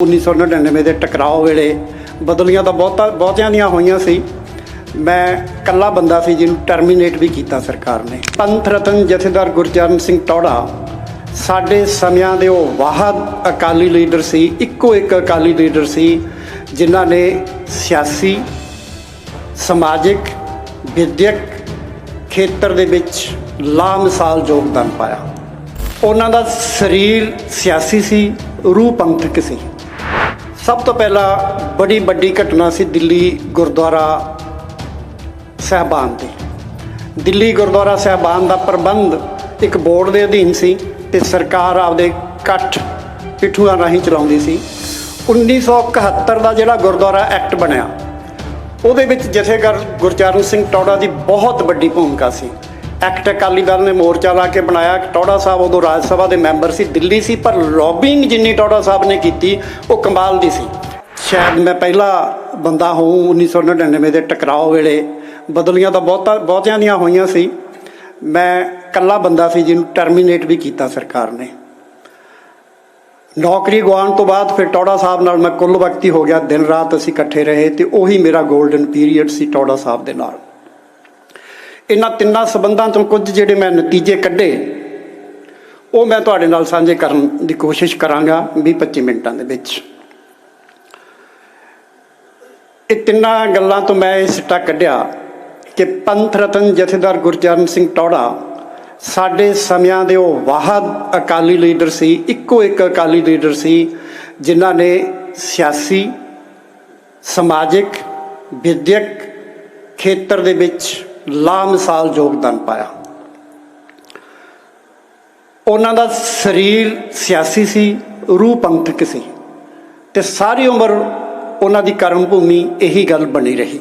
1999 ਦੇ ਟਕਰਾਓ ਵੇਲੇ ਬਦਲੀਆਂ ਤਾਂ ਬਹੁਤਾ, ਬਹੁਤਿਆਂ ਦੀਆਂ ਹੋਈਆਂ ਸੀ। ਮੈਂ ਕੱਲਾ ਬੰਦਾ ਸੀ ਜਿਹਨੂੰ ਟਰਮੀਨੇਟ ਵੀ ਕੀਤਾ ਸਰਕਾਰ ਨੇ। ਪੰਥ ਰਤਨ ਜਥੇਦਾਰ ਗੁਰਚਰਨ ਸਿੰਘ ਟੌੜਾ ਸਾਡੇ ਸਮਿਆਂ ਦੇ ਉਹ ਵਾਹਦ ਅਕਾਲੀ ਲੀਡਰ ਸੀ, ਇੱਕੋ ਇੱਕ ਅਕਾਲੀ ਲੀਡਰ ਸੀ, ਜਿਨ੍ਹਾਂ ਨੇ ਸਿਆਸੀ, ਸਮਾਜਿਕ, ਵਿਦਿਅਕ ਖੇਤਰ ਦੇ ਵਿੱਚ ਲਾਮਿਸਾਲ ਯੋਗਦਾਨ ਪਾਇਆ। ਉਹਨਾਂ ਦਾ ਸਰੀਰ ਸਿਆਸੀ ਸੀ, ਰੂਹ ਪੰਥਕ ਸੀ। ਸਭ ਤੋਂ ਪਹਿਲਾਂ ਬੜੀ ਵੱਡੀ ਘਟਨਾ ਸੀ ਦਿੱਲੀ ਗੁਰਦੁਆਰਾ ਸਹਿਬਾਨ ਦੀ। ਦਿੱਲੀ ਗੁਰਦੁਆਰਾ ਸਹਿਬਾਨ ਦਾ ਪ੍ਰਬੰਧ ਇੱਕ ਬੋਰਡ ਦੇ ਅਧੀਨ ਸੀ ਤੇ ਸਰਕਾਰ ਆਪਦੇ ਇਕੱਠ ਪਿੱਠੂਆਂ ਰਾਹੀਂ ਚਲਾਉਂਦੀ ਸੀ। 1971 ਦਾ ਜਿਹੜਾ ਗੁਰਦੁਆਰਾ ਐਕਟ ਬਣਿਆ, ਉਹਦੇ ਵਿੱਚ ਜਥੇਦਾਰ ਗੁਰਚਰਨ ਸਿੰਘ ਟੌੜਾ ਦੀ ਬਹੁਤ ਵੱਡੀ ਭੂਮਿਕਾ ਸੀ। ਐਕਟ ਅਕਾਲੀ ਦਲ ਨੇ ਮੋਰਚਾ ਲਾ ਕੇ ਬਣਾਇਆ। ਟੌੜਾ ਸਾਹਿਬ ਉਦੋਂ ਰਾਜ ਸਭਾ ਦੇ ਮੈਂਬਰ ਸੀ ਦਿੱਲੀ ਸੀ, ਪਰ ਲੌਬਿੰਗ ਜਿੰਨੀ ਟੌੜਾ ਸਾਹਿਬ ਨੇ ਕੀਤੀ, ਉਹ ਕਮਾਲ ਦੀ ਸੀ। ਸ਼ਾਇਦ ਮੈਂ ਪਹਿਲਾ ਬੰਦਾ ਹੋਊ 1999 ਦੇ ਟਕਰਾਓ ਵੇਲੇ। ਬਦਲੀਆਂ ਤਾਂ ਬਹੁਤਾ, ਬਹੁਤਿਆਂ ਦੀਆਂ ਹੋਈਆਂ ਸੀ। ਮੈਂ ਕੱਲਾ ਬੰਦਾ ਸੀ ਜਿਹਨੂੰ ਟਰਮੀਨੇਟ ਵੀ ਕੀਤਾ ਸਰਕਾਰ ਨੇ। ਨੌਕਰੀ ਗਵਾਉਣ ਤੋਂ ਬਾਅਦ ਫਿਰ ਟੌੜਾ ਸਾਹਿਬ ਨਾਲ ਮੈਂ ਕੁੱਲ ਵਕਤੀ ਹੋ ਗਿਆ। ਦਿਨ ਰਾਤ ਅਸੀਂ ਇਕੱਠੇ ਰਹੇ ਤੇ ਉਹੀ ਮੇਰਾ 골ਡਨ ਪੀਰੀਅਡ ਸੀ ਟੌੜਾ ਸਾਹਿਬ ਦੇ ਨਾਲ। ਇਹਨਾਂ ਤਿੰਨਾਂ ਸਬੰਧਾਂ ਤੋਂ ਕੁਝ ਜਿਹੜੇ ਮੈਂ ਨਤੀਜੇ ਕੱਢੇ, ਉਹ ਮੈਂ ਤੁਹਾਡੇ ਨਾਲ ਸਾਂਝੇ ਕਰਨ ਦੀ ਕੋਸ਼ਿਸ਼ ਕਰਾਂਗਾ 20-25 ਮਿੰਟਾਂ ਦੇ ਵਿੱਚ। ਇਹ ਤਿੰਨਾਂ ਗੱਲਾਂ ਤੋਂ ਮੈਂ ਇਹ ਸਿੱਟਾ ਕੱਢਿਆ ਕਿ ਪੰਥ ਰਤਨ ਜਥੇਦਾਰ ਗੁਰਚਰਨ ਸਿੰਘ ਟੌੜਾ ਸਾਡੇ ਸਮਿਆਂ ਦੇ ਉਹ ਵਾਹਦ ਅਕਾਲੀ ਲੀਡਰ ਸੀ, ਇੱਕੋ ਇੱਕ ਅਕਾਲੀ ਲੀਡਰ ਸੀ, ਜਿਨ੍ਹਾਂ ਨੇ ਸਿਆਸੀ, ਸਮਾਜਿਕ, ਵਿਦਿਅਕ ਖੇਤਰ ਦੇ ਵਿੱਚ ਲਾਮਿਸਾਲ ਯੋਗਦਾਨ ਪਾਇਆ। ਉਹਨਾਂ ਦਾ ਸਰੀਰ ਸਿਆਸੀ ਸੀ, ਰੂਹ ਪੰਥਕ ਸੀ ਤੇ ਸਾਰੀ ਉਮਰ ਉਹਨਾਂ ਦੀ ਕਰਮ ਭੂਮੀ ਇਹੀ ਗੱਲ ਬਣੀ ਰਹੀ।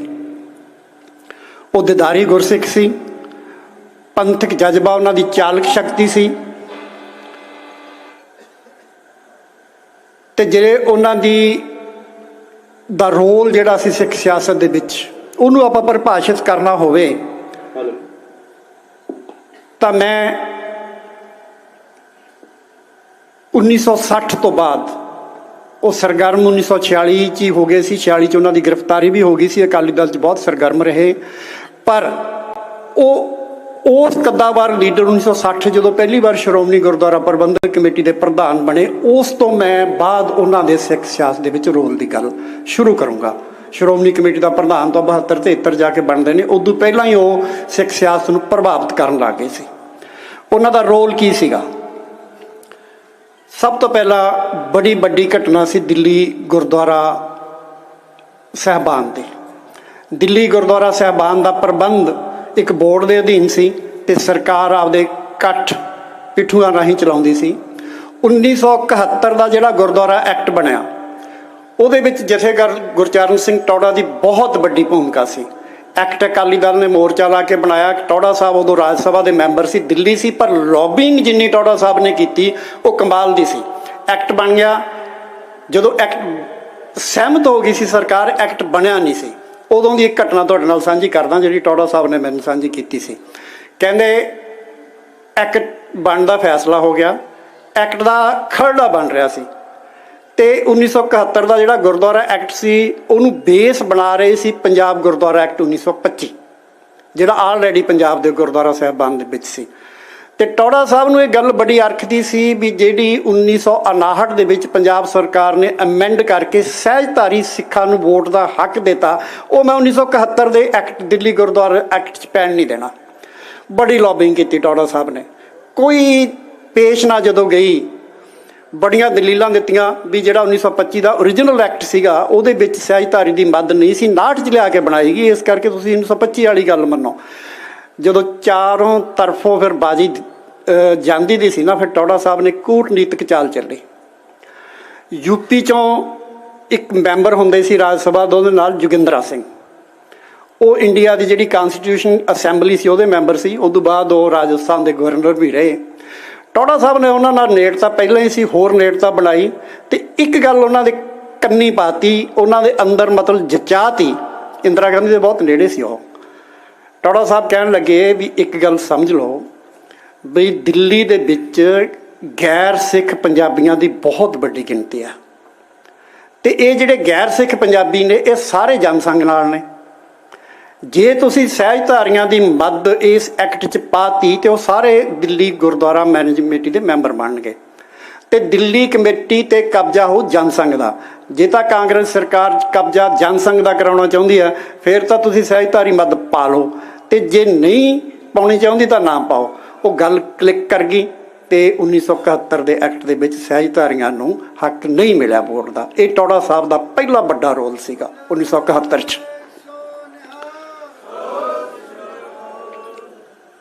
ਉਹ ਦਿਦਾਰੀ ਗੁਰਸਿੱਖ ਸੀ ਪੰਥਕ ਜਜ਼ਬਾ ਉਹਨਾਂ ਦੀ ਚਾਲਕ ਸ਼ਕਤੀ ਸੀ ਤੇ ਜਿਹੜੇ ਉਹਨਾਂ ਦੀ ਦਾ ਰੋਲ ਜਿਹੜਾ ਸੀ ਸਿੱਖ ਸਿਆਸਤ ਦੇ ਵਿੱਚ, ਉਹਨੂੰ ਆਪਾਂ ਪਰਿਭਾਸ਼ਿਤ ਕਰਨਾ ਹੋਵੇ ਤਾਂ ਮੈਂ 1960 ਤੋਂ ਬਾਅਦ ਉਹ ਸਰਗਰਮ 1946 ਚ ਹੀ ਹੋ ਗਏ ਸੀ 46 ਚ ਉਹਨਾਂ ਦੀ ਗ੍ਰਿਫਤਾਰੀ ਵੀ ਹੋ ਗਈ ਸੀ, ਅਕਾਲੀ ਦਲ ਚ ਬਹੁਤ ਸਰਗਰਮ ਰਹੇ। ਪਰ ਉਹ ਉਸ ਕੱਦਾਵਾਰ ਲੀਡਰ 1960 ਜਦੋਂ ਪਹਿਲੀ ਵਾਰ ਸ਼੍ਰੋਮਣੀ ਗੁਰਦੁਆਰਾ ਪ੍ਰਬੰਧਕ ਕਮੇਟੀ ਦੇ ਪ੍ਰਧਾਨ ਬਣੇ, ਉਸ ਤੋਂ ਮੈਂ ਬਾਅਦ ਉਹਨਾਂ ਦੇ ਸਿੱਖ ਸਿਆਸਤ ਦੇ ਵਿੱਚ ਰੋਲ ਦੀ ਗੱਲ ਸ਼ੁਰੂ ਕਰੂੰਗਾ। ਸ਼੍ਰੋਮਣੀ ਕਮੇਟੀ ਦਾ ਪ੍ਰਧਾਨ ਤਾਂ 72 73 ਜਾ ਕੇ ਬਣਦੇ ਨੇ, ਉਦੋਂ ਪਹਿਲਾਂ ਹੀ ਉਹ ਸਿੱਖ ਸਿਆਸਤ ਨੂੰ ਪ੍ਰਭਾਵਿਤ ਕਰਨ ਲੱਗ ਗਏ ਸੀ। ਉਹਨਾਂ ਦਾ ਰੋਲ ਕੀ ਸੀਗਾ? ਸਭ ਤੋਂ ਪਹਿਲਾਂ ਬੜੀ ਵੱਡੀ ਘਟਨਾ ਸੀ ਦਿੱਲੀ ਗੁਰਦੁਆਰਾ ਸਹਿਬਾਨ ਦੀ। ਦਿੱਲੀ ਗੁਰਦੁਆਰਾ ਸਹਿਬਾਨ ਦਾ ਪ੍ਰਬੰਧ ਇੱਕ ਬੋਰਡ ਦੇ ਅਧੀਨ ਸੀ ਤੇ ਸਰਕਾਰ ਆਪਦੇ ਇਕੱਠ ਪਿੱਠੂਆਂ ਰਾਹੀਂ ਚਲਾਉਂਦੀ ਸੀ। 1971 ਦਾ ਜਿਹੜਾ ਗੁਰਦੁਆਰਾ ਐਕਟ ਬਣਿਆ ਉਹਦੇ ਵਿੱਚ ਜਥੇਦਾਰ ਗੁਰਚਰਨ ਸਿੰਘ ਟੌੜਾ ਦੀ ਬਹੁਤ ਵੱਡੀ ਭੂਮਿਕਾ ਸੀ। ਐਕਟ ਅਕਾਲੀ ਦਲ ਨੇ ਮੋਰਚਾ ਲਾ ਕੇ ਬਣਾਇਆ। ਟੌੜਾ ਸਾਹਿਬ ਉਦੋਂ ਰਾਜ ਸਭਾ ਦੇ ਮੈਂਬਰ ਸੀ, ਦਿੱਲੀ ਸੀ, ਪਰ ਲੌਬਿੰਗ ਜਿੰਨੀ ਟੌੜਾ ਸਾਹਿਬ ਨੇ ਕੀਤੀ, ਉਹ ਕਮਾਲ ਦੀ ਸੀ। ਐਕਟ ਬਣ ਗਿਆ। ਜਦੋਂ ਐਕਟ ਸਹਿਮਤ ਹੋ ਗਈ ਸੀ ਸਰਕਾਰ ਐਕਟ ਬਣਿਆ ਨਹੀਂ ਸੀ। ਉਦੋਂ ਦੀ ਇੱਕ ਘਟਨਾ ਤੁਹਾਡੇ ਨਾਲ ਸਾਂਝੀ ਕਰਦਾ, ਜਿਹੜੀ ਟੌੜਾ ਸਾਹਿਬ ਨੇ ਮੈਨੂੰ ਸਾਂਝੀ ਕੀਤੀ ਸੀ। ਕਹਿੰਦੇ ਐਕਟ ਬਣਨ ਦਾ ਫੈਸਲਾ ਹੋ ਗਿਆ। ਐਕਟ ਦਾ ਖਰੜਾ ਬਣ ਰਿਹਾ ਸੀ। ਤੇ 1971 ਦਾ ਜਿਹੜਾ ਗੁਰਦੁਆਰਾ ਐਕਟ ਸੀ, ਉਹਨੂੰ ਬੇਸ ਬਣਾ ਰਹੇ ਸੀ ਪੰਜਾਬ ਗੁਰਦੁਆਰਾ ਐਕਟ 1925 ਜਿਹੜਾ ਆਲਰੇਡੀ ਪੰਜਾਬ ਦੇ ਗੁਰਦੁਆਰਾ ਸਾਹਿਬਾਨ ਦੇ ਵਿੱਚ ਸੀ। ਤੇ ਟੌੜਾ ਸਾਹਿਬ ਨੂੰ ਇਹ ਗੱਲ ਬੜੀ ਅਰਖਦੀ ਸੀ ਵੀ ਜਿਹੜੀ 1959 ਦੇ ਵਿੱਚ ਪੰਜਾਬ ਸਰਕਾਰ ਨੇ ਅਮੈਂਡ ਕਰਕੇ ਸਹਿਜਧਾਰੀ ਸਿੱਖਾਂ ਨੂੰ ਵੋਟ ਦਾ ਹੱਕ ਦਿੱਤਾ, ਉਹ ਮੈਂ 1971 ਦੇ ਐਕਟ, ਦਿੱਲੀ ਗੁਰਦੁਆਰਾ ਐਕਟ 'ਚ ਪੈਣ ਨਹੀਂ ਦੇਣਾ। ਬੜੀ ਲੌਬਿੰਗ ਕੀਤੀ ਟੌੜਾ ਸਾਹਿਬ ਨੇ। ਕੋਈ ਪੇਸ਼ ਨਾ ਜਦੋਂ ਗਈ ਬੜੀਆਂ ਦਲੀਲਾਂ ਦਿੱਤੀਆਂ ਵੀ ਜਿਹੜਾ 1925 ਦਾ origignal ਐਕਟ ਸੀਗਾ, ਉਹਦੇ ਵਿੱਚ ਸਹਿਜਧਾਰੀ ਦੀ ਮੱਦ ਨਹੀਂ ਸੀ 59 ਚ ਲਿਆ ਕੇ ਬਣਾਈ ਗਈ, ਇਸ ਕਰਕੇ ਤੁਸੀਂ 1925 ਵਾਲੀ ਗੱਲ ਮੰਨੋ। ਜਦੋਂ ਚਾਰੋਂ ਤਰਫੋਂ ਫਿਰ ਬਾਜੀ ਜਾਂਦੀ ਦੀ ਸੀ ਨਾ, ਫਿਰ ਟੌੜਾ ਸਾਹਿਬ ਨੇ ਕੂਟਨੀਤਿਕ ਚਾਲ ਚੱਲੀ। ਯੂਪੀ ਚੋਂ ਇੱਕ ਮੈਂਬਰ ਹੁੰਦੇ ਸੀ ਰਾਜ ਸਭਾ ਦੇ, ਉਹਦੇ ਨਾਲ ਜੋਗਿੰਦਰਾ ਸਿੰਘ। ਉਹ ਇੰਡੀਆ ਦੀ ਜਿਹੜੀ ਕਨਸਟੀਟਿਊਸ਼ਨ ਅਸੈਂਬਲੀ ਸੀ, ਉਹਦੇ ਮੈਂਬਰ ਸੀ ਉਸ ਤੋਂ ਬਾਅਦ ਉਹ ਰਾਜਸਥਾਨ ਦੇ ਗਵਰਨਰ ਵੀ ਰਹੇ। ਟੌੜਾ ਸਾਹਿਬ ਨੇ ਉਹਨਾਂ ਨਾਲ ਨੇੜਤਾ ਪਹਿਲਾਂ ਹੀ ਸੀ, ਹੋਰ ਨੇੜਤਾ ਬਣਾਈ ਤੇ ਇੱਕ ਗੱਲ ਉਹਨਾਂ ਦੇ ਕੰਨੀ ਪਾਤੀ, ਉਹਨਾਂ ਦੇ ਅੰਦਰ ਮਤਲਬ ਜਚਾਤੀ। ਇੰਦਰਾ ਗਾਂਧੀ ਦੇ ਬਹੁਤ ਨੇੜੇ ਸੀ ਉਹ। ਟੌੜਾ ਸਾਹਿਬ ਕਹਿਣ ਲੱਗੇ ਵੀ ਇੱਕ ਗੱਲ ਸਮਝ ਲਓ ਵੀ ਦਿੱਲੀ ਦੇ ਵਿੱਚ ਗੈਰ ਸਿੱਖ ਪੰਜਾਬੀਆਂ ਦੀ ਬਹੁਤ ਵੱਡੀ ਗਿਣਤੀ ਆ। ਤੇ ਇਹ ਜਿਹੜੇ ਗੈਰ ਸਿੱਖ ਪੰਜਾਬੀ ਨੇ, ਇਹ ਸਾਰੇ ਜਨਸੰਘ ਨਾਲ ਨੇ। ਜੇ ਤੁਸੀਂ ਸਹਿਜਧਾਰੀਆਂ ਦੀ ਮਦ ਇਸ ਐਕਟ 'ਚ ਪਾਤੀ, ਤੇ ਉਹ ਸਾਰੇ ਦਿੱਲੀ ਗੁਰਦੁਆਰਾ ਮੈਨੇਜਮੈਂਟ ਕਮੇਟੀ ਦੇ ਮੈਂਬਰ ਬਣਨਗੇ। ਤੇ ਦਿੱਲੀ ਕਮੇਟੀ ਤੇ ਕਬਜ਼ਾ ਹੋ ਜਨਸੰਘ ਦਾ। ਜੇ ਤਾਂ ਕਾਂਗਰਸ ਸਰਕਾਰ ਕਬਜ਼ਾ ਜਨਸੰਘ ਦਾ ਕਰਾਉਣਾ ਚਾਹੁੰਦੀ ਹੈ, ਫਿਰ ਤਾਂ ਤੁਸੀਂ ਸਹਿਜਧਾਰੀ ਮਦ ਪਾ ਲਓ। ਤੇ ਜੇ ਨਹੀਂ ਪਾਉਣੀ ਚਾਹੁੰਦੀ ਤਾਂ ਨਾ ਪਾਓ। ਉਹ ਗੱਲ ਕਲਿੱਕ ਕਰ ਗਈ ਤੇ 1971 ਦੇ ਐਕਟ ਦੇ ਵਿੱਚ ਸਹਿਜਧਾਰੀਆਂ ਨੂੰ ਹੱਕ ਨਹੀਂ ਮਿਲਿਆ ਵੋਟ ਦਾ। ਇਹ ਟੌੜਾ ਸਾਹਿਬ ਦਾ ਪਹਿਲਾ ਵੱਡਾ ਰੋਲ ਸੀਗਾ 1971 ਚ।